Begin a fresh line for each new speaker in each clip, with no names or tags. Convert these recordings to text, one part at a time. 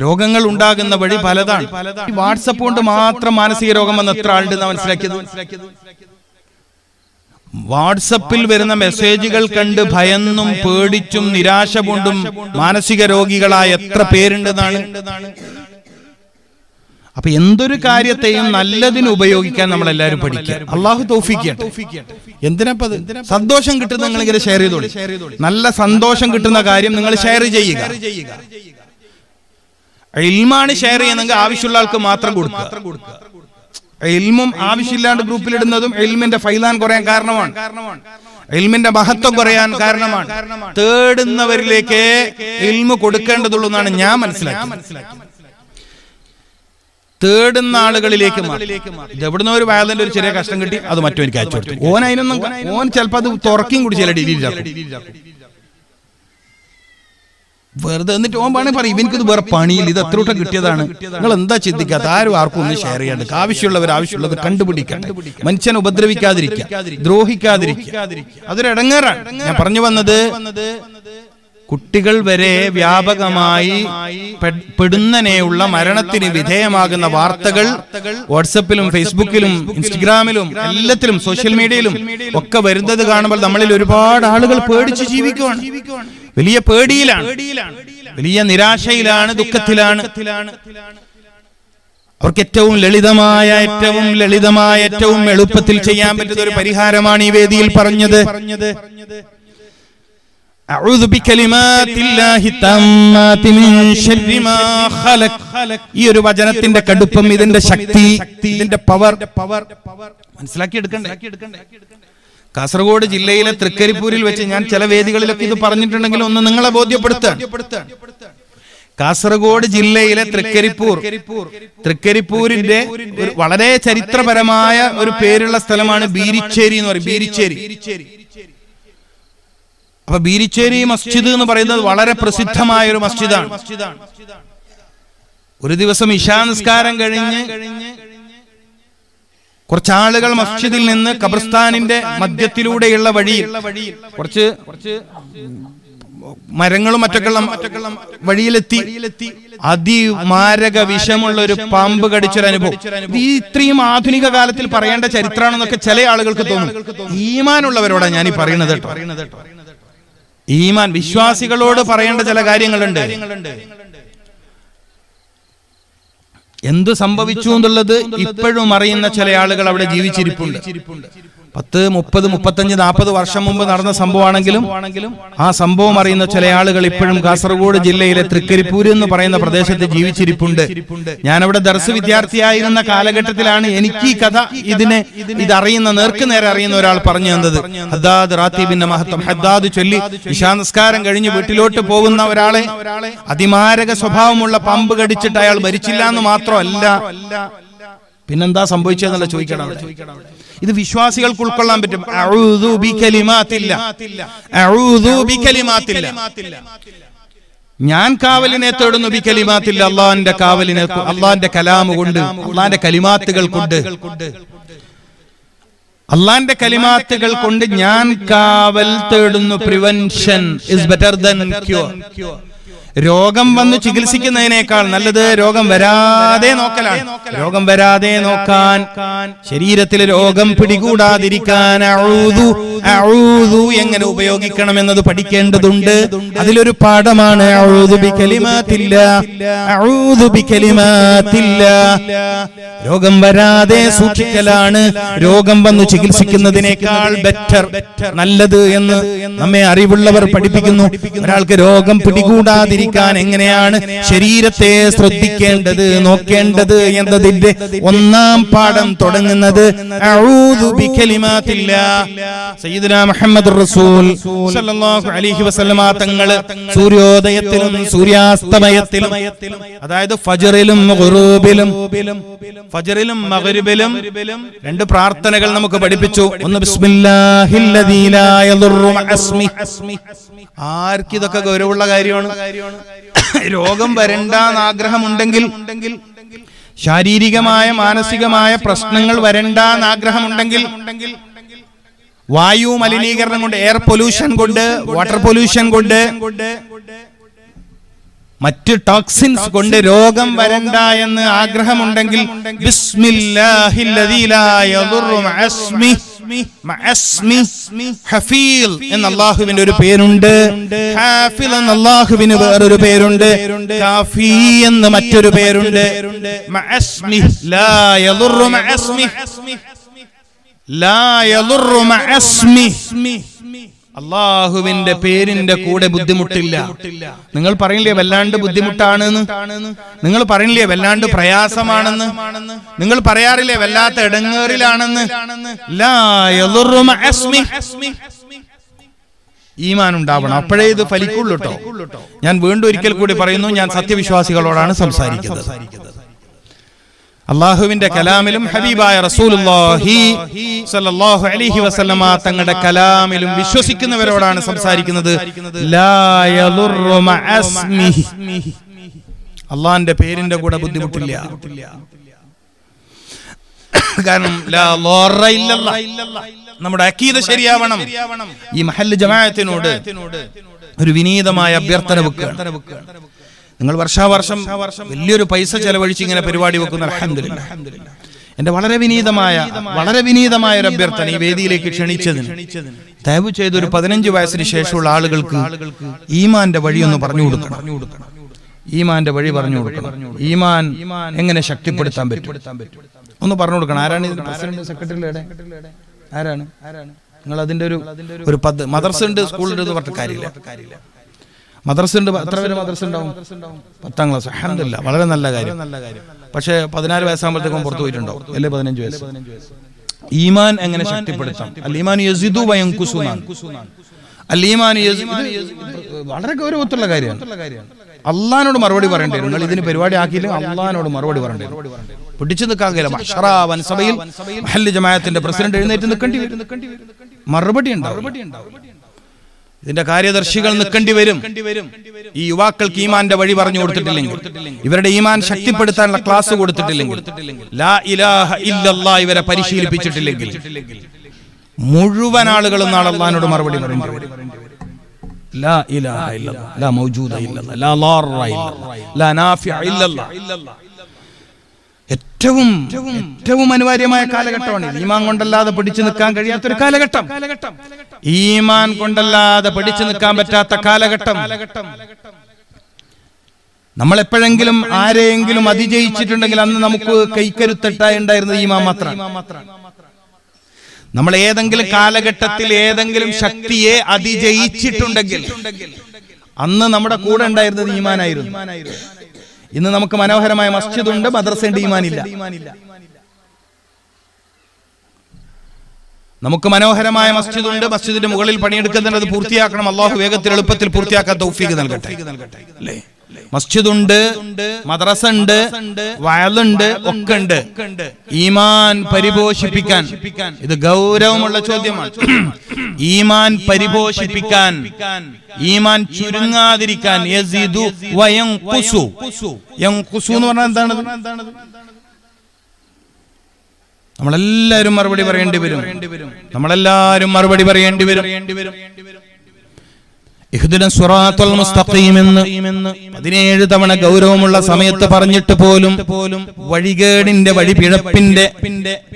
രോഗങ്ങൾ ഉണ്ടാകുന്ന വഴി പലതാണ്. വാട്സപ്പ് കൊണ്ട് മാത്രം മാനസിക രോഗം വന്ന എത്ര ആളുണ്ടെന്ന് മനസ്സിലാക്കിയത്? വാട്സപ്പിൽ വരുന്ന മെസ്സേജുകൾ കണ്ട് ഭയന്നും പേടിച്ചും നിരാശ കൊണ്ടും മാനസിക രോഗികളായ എത്ര പേരുണ്ടെന്നാണ്? അപ്പൊ എന്തൊരു കാര്യത്തെയും നല്ലതിന് ഉപയോഗിക്കാൻ നമ്മൾ എല്ലാവരും പഠിക്കുക. അള്ളാഹു തോഫിക്കട്ടെ എന്തിനപ്പത് സന്തോഷം കിട്ടുന്ന നിങ്ങൾ ഇങ്ങനെ ഷെയർ ചെയ്തോളൂ. നല്ല സന്തോഷം കിട്ടുന്ന കാര്യം നിങ്ങൾ ഷെയർ ചെയ്യുക. ഇൽമാണ് ഷെയർ ചെയ്യുന്നെങ്കിൽ ആവശ്യമുള്ള ആൾക്ക് മാത്രം കൊടുക്കുക. ഇൽമും ആവശ്യമില്ലാണ്ട് ഗ്രൂപ്പിലിടുന്നതും ഇൽമിന്റെ ഫൈലാൻ കുറയാൻ കാരണമാണ്. ഇൽമിന്റെ മഹത്വം കുറയാൻ കാരണമാണ്. തേടുന്നവരിലേക്ക് ഇൽമു കൊടുക്കേണ്ടതുള്ളൂ എന്നാണ് ഞാൻ മനസ്സിലാക്കി തേടുന്ന ആളുകളിലേക്ക് എവിടുന്ന ഒരു വയലിന്റെ ഒരു ചെറിയ കഷ്ടം കിട്ടി അത് മറ്റൊരു അയച്ചു കൊടുത്തു. ഓൻ അതിനൊന്നും ഓൻ ചിലപ്പോൾ അത് തുറക്കും കൂടി ചില ഡിലീറ്റ് വെറുതെ എന്നിട്ട് ഓൻ വേണേ പറയും ഇവനിക്കിത് വേറെ പണിയിൽ ഇത് എത്ര വട്ടം കിട്ടിയതാണ്. നിങ്ങൾ എന്താ ചിന്തിക്കാത്ത? ആരും ആർക്കും ഒന്ന് ഷെയർ ചെയ്യാണ്ട് ആവശ്യമുള്ളവർ ആവശ്യമുള്ളത് കണ്ടുപിടിക്കാൻ മനുഷ്യനെ ഉപദ്രവിക്കാതിരിക്കുക ദ്രോഹിക്കാതിരിക്കുക. അതൊരു ഇടങ്ങേറാണ്. ഞാൻ പറഞ്ഞു വന്നത് കുട്ടികൾ വരെ വ്യാപകമായി പെടുന്നനെയുള്ള മരണത്തിന് വിധേയമാകുന്ന വാർത്തകൾ വാട്സപ്പിലും ഫേസ്ബുക്കിലും ഇൻസ്റ്റഗ്രാമിലും എല്ലാത്തിലും സോഷ്യൽ മീഡിയയിലും ഒക്കെ വരുന്നത് കാണുമ്പോൾ നമ്മളിൽ ഒരുപാട് ആളുകൾ പേടിച്ച് ജീവിക്കുവാണ്. വലിയ പേടിയിലാണ് വലിയ നിരാശയിലാണ് ദുഃഖത്തിലാണ് അവർക്ക് ഏറ്റവും ലളിതമായ ഏറ്റവും ലളിതമായ ഏറ്റവും എളുപ്പത്തിൽ ചെയ്യാൻ പറ്റുന്ന ഒരു പരിഹാരമാണ് ഈ വേദിയിൽ പറഞ്ഞത് أعوذ بكلمات الله التامات من شر ما خلق ഈ ഒരു വചനത്തിന്റെ കടുപ്പം ഇതിന്റെ ശക്തി ഇതിന്റെ പവർ മനസ്സിലാക്കി എടുക്കണ്ടേ കാസർഗോഡ് ജില്ലയിലെ തൃക്കരിപ്പൂരിൽ വെച്ച് ഞാൻ ചില വേദികളിലൊക്കെ ഇത് പറഞ്ഞിട്ടുണ്ടെങ്കിൽ ഒന്ന് നിങ്ങളെ ബോധ്യപ്പെടുത്താൻ. കാസർഗോഡ് ജില്ലയിലെ തൃക്കരിപ്പൂർ. തൃക്കരിപ്പൂരിന്റെ ഒരു വളരെ ചരിത്രപരമായ ഒരു പേരുള്ള സ്ഥലമാണ് ബീരിച്ചേരി എന്ന് പറയും. ബീരിച്ചേരി. അപ്പൊ ബീരിച്ചേരി മസ്ജിദ് എന്ന് പറയുന്നത് വളരെ പ്രസിദ്ധമായ ഒരു മസ്ജിദാണ്. ഒരു ദിവസം ഇശാ നിസ്കാരം കഴിഞ്ഞ് കുറച്ച് ആളുകൾ മസ്ജിദിൽ നിന്ന് ഖബർസ്ഥാനിന്റെ മധ്യത്തിലൂടെയുള്ള വഴിയിൽ കുറച്ച് കുറച്ച് മരങ്ങളും മറ്റൊക്കെയുള്ള വഴിയിലെത്തി. അതിമാരക വിഷമുള്ള ഒരു പാമ്പ് കടിച്ചൊരു അനുഭവം. ഈ ഇത്രയും ആധുനിക കാലത്തിൽ പറയേണ്ട ചരിത്രമാണെന്നൊക്കെ ചില ആളുകൾക്ക് തോന്നും. ഈമാനുള്ളവരോടാണ് ഞാൻ ഈ പറയുന്നത് ഈമാൻ വിശ്വാസികളോട് പറയേണ്ട ചില കാര്യങ്ങളുണ്ട്. എന്ത് സംഭവിച്ചു എന്നുള്ളത് ഇപ്പോഴും അറിയുന്ന ചില ആളുകൾ അവിടെ ജീവിച്ചിരിപ്പുണ്ട്. പത്ത് മുപ്പത് മുപ്പത്തഞ്ച് നാൽപ്പത് വർഷം മുമ്പ് നടന്ന സംഭവമാണെങ്കിലും ആ സംഭവം അറിയുന്ന ചില ആളുകൾ ഇപ്പോഴും കാസർഗോഡ് ജില്ലയിലെ തൃക്കരിപ്പൂര് എന്ന് പറയുന്ന പ്രദേശത്ത് ജീവിച്ചിരിപ്പുണ്ട്. ഞാനവിടെ ദർശ വിദ്യാർത്ഥിയായിരുന്ന കാലഘട്ടത്തിലാണ് എനിക്ക് ഈ കഥ ഇതിനെ ഇതറിയുന്ന നേർക്ക് നേരെ അറിയുന്ന ഒരാൾ പറഞ്ഞു തന്നത്. ഹദ്ദാദ് റാത്തീബിന്റെ മഹത്വം ഹദ്ദാദ് ചൊല്ലി വിശാനസ്കാരം കഴിഞ്ഞ് വീട്ടിലോട്ട് പോകുന്ന ഒരാളെ അതിമാരക സ്വഭാവമുള്ള പമ്പ് കടിച്ചിട്ട് അയാൾ മരിച്ചില്ല എന്ന് മാത്രമല്ല. പിന്നെന്താ സംഭവിച്ചതെന്നല്ല ചോദിക്കണം. ഇത് വിശ്വാസികൾക്ക് ഉൾക്കൊള്ളാൻ പറ്റും. ഞാൻ കാവലിനെ തേടുന്നു ബിക്കലിമാത്തില്ല അള്ളാന്റെ കാവലിനെ അള്ളാന്റെ കലാമ് കൊണ്ട് അള്ളാന്റെ കലിമാത്തുകൾ കൊണ്ട് അള്ളാന്റെ കലിമാത്തുകൾ കൊണ്ട് ഞാൻ കാവൽ തേടുന്നു. Prevention is better than cure രോഗം വന്ന് ചികിത്സിക്കുന്നതിനേക്കാൾ നല്ലത് രോഗം വരാതെ നോക്കലാണ്. രോഗം വരാതെ നോക്കാൻ ശരീരത്തിൽ രോഗം പിടികൂടാതിരിക്കാൻ എങ്ങനെ ഉപയോഗിക്കണം എന്നത് പഠിക്കേണ്ടതുണ്ട്. അതിലൊരു പാഠമാണ് രോഗം വരാതെ സൂക്ഷിക്കലാണ്. രോഗം വന്ന് ചികിത്സിക്കുന്നതിനേക്കാൾ ബെറ്റർ നല്ലത് എന്ന് നമ്മെ അറിവുള്ളവർ പഠിപ്പിക്കുന്നു. ഒരാൾക്ക് രോഗം പിടികൂടാതിരിക്കാൻ എങ്ങനെയാണ് ശരീരത്തെ ശ്രദ്ധിക്കേണ്ടത് നോക്കേണ്ടത് എന്നതിന്റെ ഒന്നാം പാഠം തുടങ്ങുന്നത് മുഹമ്മദ് റസൂൽ അലൈഹി വസല്ലമ തങ്ങൾ സൂര്യോദയത്തിലും സൂര്യാസ്തമയത്തിലും അതായത് ഫജറിലും ഗുറൂബിലും ഫജറിലും മഗ്രിബിലും രണ്ട് പ്രാർത്ഥനകൾ നമുക്ക് പഠിപ്പിച്ചു. ഒന്ന് ബിസ്മില്ലാഹില്ലദീ ലാ യദുറു മഅസ്മി. ആർക്ക് ഗൗരവമുള്ള കാര്യമാണ്. രോഗം വരണ്ടെന്ന് ആഗ്രഹമുണ്ടെങ്കിൽ ശാരീരികമായ മാനസികമായ പ്രശ്നങ്ങൾ വരണ്ടെന്ന് ആഗ്രഹമുണ്ടെങ്കിൽ വായു മലിനീകരണം കൊണ്ട് എയർ പൊല്യൂഷൻ കൊണ്ട് വാട്ടർ പൊല്യൂഷൻ കൊണ്ട് മറ്റ് ടോക്സിൻസ് കൊണ്ട് രോഗം വരണ്ട എന്ന് ആഗ്രഹമുണ്ടെങ്കിൽ ബിസ്മില്ലാഹില്ലദീ ലാ യദുറു അസ്മി ഹഫീൽ എന്ന അല്ലാഹുവിന്റെ ഒരു പേരുണ്ട്. ഹാഫിൽ എന്ന അള്ളാഹുവിന് വേറൊരു പേരുണ്ട്. കാഫി എന്ന് മറ്റൊരു പേരുണ്ട്. ലാ യദുറു മഅസ്മി ലാ യദുറു മഅസ്മി അള്ളാഹുവിന്റെ പേരിന്റെ കൂടെ ബുദ്ധിമുട്ടില്ല. നിങ്ങൾ പറയില്ലേ വല്ലാണ്ട് ബുദ്ധിമുട്ടാണെന്ന്? നിങ്ങൾ പറയില്ലേ വല്ലാണ്ട് പ്രയാസമാണെന്ന്? നിങ്ങൾ പറയാറില്ലേ വല്ലാത്ത ഇടങ്ങേറിലാണെന്ന്. ഈമാൻ ഉണ്ടാവണം അപ്പോഴേ ഇത് ഫലിക്കുള്ളൂ കേട്ടോ ഞാൻ വീണ്ടും ഒരിക്കൽ കൂടി പറയുന്നു ഞാൻ സത്യവിശ്വാസികളോടാണ് സംസാരിക്കുന്നത്. അള്ളാഹുവിന്റെ കലാമിലും ഹബീബായ റസൂലുള്ളാഹി സ്വല്ലല്ലാഹു അലൈഹി വസല്ലമ തങ്ങളുടെ കലാമിലും വിശ്വസിക്കുന്നവരോടാണ് സംസാരിക്കുന്നത്. അള്ളാഹിന്റെ പേരിന്റെ കൂടെ ബുദ്ധിമുട്ടില്ല. കാരണം. നമ്മുടെ അക്കീത ശരിയാവണം. ഈ മഹല്ല് ജമാഅത്തിനോട് ഒരു വിനീതമായ അഭ്യർത്ഥന വെക്കുകയാണ് നിങ്ങൾ വർഷാവർഷം വലിയൊരു പൈസ ചെലവഴിച്ച് ഇങ്ങനെ പരിപാടി വെക്കുന്ന അൽഹംദുലില്ലാ. എന്റെ വളരെ വിനീതമായ വളരെ വിനീതമായ ഒരു അഭ്യർത്ഥന ഈ വേദിയിലേക്ക് ക്ഷണിച്ചതിന്. ദയവ് ചെയ്ത് ഒരു പതിനഞ്ച് വയസ്സിന് ശേഷമുള്ള ആളുകൾക്ക് ഈമാന്റെ വഴി ഒന്ന് പറഞ്ഞു കൊടുക്കണം. ഈമാന്റെ വഴി പറഞ്ഞു കൊടുക്കണം. ഈമാൻ എങ്ങനെ ശക്തിപ്പെടുത്താൻ പറ്റും? ഒന്ന് പറഞ്ഞു കൊടുക്കണം. ആരാണ് പ്രസിഡന്റ് സെക്രട്ടറി ആരാണ്? നിങ്ങൾ അതിന്റെ ഒരു ഒരു പദ് മദർസ ഉണ്ട് സ്കൂളിൽ എന്ന് പറഞ്ഞ കാര്യമില്ല. മദ്രസ ഉണ്ട് എത്ര പേര് മദ്രസ ഉണ്ടാവും? പത്താം ക്ലാസ്. അഹമ്മദില്ല വളരെ നല്ല കാര്യം. നല്ല കാര്യം. പക്ഷേ പതിനാല് വയസ്സാകുമ്പോഴത്തേക്കും പുറത്തു പോയിട്ടുണ്ടാവും. അല്ലേ പതിനഞ്ച് വയസ്സ്? ഈമാൻ എങ്ങനെ ശക്തിപ്പെടുത്താം? അല്ലീമാൻ യസിദു വയങ്കുസുനാൻ അല്ലീമാൻ യസിദു വളരെ ഗൗരവത്തുള്ള കാര്യമാണ് അള്ളഹാനോട് മറുപടി പറയേണ്ടി വരും. നിങ്ങൾ ഇതിന് പരിപാടി ആക്കിയില്ലെങ്കിൽ അള്ളഹാനോട് മറുപടി പറയേണ്ടി പിടിച്ചു നിൽക്കാൻ കഴിയില്ല മഹ്ഷറ വൻസഭയിൽ മഹല്ല് പ്രസിഡന്റ് എഴുന്നേറ്റ് നിൽക്കേണ്ടി വരും. മറുപടി ഉണ്ടാവും ഇതിന്റെ കാര്യദർശികൾ നിൽക്കേണ്ടി വരും. ഈ യുവാക്കൾക്ക് ഈമാന്റെ വഴി പറഞ്ഞു കൊടുത്തിട്ടില്ലെങ്കിൽ ഇവരുടെ ഈമാൻ ശക്തിപ്പെടുത്താനുള്ള ക്ലാസ് കൊടുത്തിട്ടില്ലെങ്കിൽ ലാ ഇലാഹ ഇല്ലല്ലാ ഇവരെ പരിശീലിപ്പിച്ചിട്ടില്ലെങ്കിൽ മുഴുവൻ ആളുകളും നാളെ അള്ളഹാനോട് മറുപടി പറയേണ്ടി വരും. ലാ ഇലാഹ ഇല്ലല്ലാ ലാ മൗജൂദ ഇല്ലല്ലാ ലാ ഇല്ലല്ലാ. ലാ നാഫിഅ ഇല്ലല്ലാ. ഏറ്റവും ഏറ്റവും അനിവാര്യമായ കാലഘട്ടമാണ്. ഈമാൻ കൊണ്ടല്ലാതെ പിടിച്ചു നിൽക്കാൻ കഴിയാത്തൊരു കാലഘട്ടം. ഈമാൻ കൊണ്ടല്ലാതെ പിടിച്ചു നിൽക്കാൻ പറ്റാത്ത കാലഘട്ടം. നമ്മൾ എപ്പോഴെങ്കിലും ആരെയെങ്കിലും അതിജയിച്ചിട്ടുണ്ടെങ്കിൽ അന്ന് നമുക്ക് കൈക്കരുത്തട്ടായി ഉണ്ടായിരുന്നത് ഈമാൻ മാത്രം. നമ്മൾ ഏതെങ്കിലും കാലഘട്ടത്തിൽ ഏതെങ്കിലും ശക്തിയെ അതിജയിച്ചിട്ടുണ്ടെങ്കിൽ അന്ന് നമ്മുടെ കൂടെ ഉണ്ടായിരുന്നത് ഈമാനായിരുന്നു. ഇന്ന് നമുക്ക് മനോഹരമായ മസ്ജിദ് ഉണ്ട് മദ്രസയുണ്ട് ഈമാനില്ല നമുക്ക് മനോഹരമായ മസ്ജിദ് ഉണ്ട് മസ്ജിദിന്റെ മുകളിൽ പണിയെടുക്കുന്നുണ്ട് അത് പൂർത്തിയാക്കണം. അള്ളാഹു വേഗത്തിൽ എളുപ്പത്തിൽ പൂർത്തിയാക്കാൻ തൗഫീഖ് നൽകട്ടെ. അല്ലേ? മസ്ജിദ് ഉണ്ട് മദ്രസ ഉണ്ട് വയലുണ്ട് ഒക്കെ ഉണ്ട് ഈമാൻ പരിപോഷിപ്പിക്കാൻ. ഇത് ഗൗരവമുള്ള ചോദ്യമാണ്. ഈമാൻ പരിപോഷിപ്പിക്കാൻ. ഈമാൻ ചുരുങ്ങാതിരിക്കാൻ. എന്ന് പറഞ്ഞാൽ എന്താണ്? നമ്മളെല്ലാരും മറുപടി പറയേണ്ടി വരും. നമ്മളെല്ലാരും മറുപടി പറയേണ്ടി വരും. പതിനേഴ് തവണ ഗൗരവമുള്ള സമയത്ത് പറഞ്ഞിട്ട് പോലും വഴികേടിന്റെ വഴിപിഴപ്പിന്റെ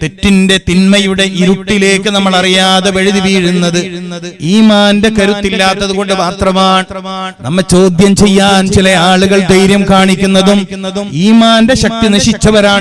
തെറ്റിന്റെ തിന്മയുടെ ഇരുട്ടിലേക്ക് നമ്മൾ അറിയാതെ വഴുതി വീഴുന്നത് ഈമാന്റെ കരുത്തില്ലാത്തത് കൊണ്ട് മാത്രമാണ്. നമ്മെ ചോദ്യം ചെയ്യാൻ ചില ആളുകൾ ധൈര്യം കാണിക്കുന്നതും ഈമാന്റെ ശക്തി നശിച്ചവരാണ്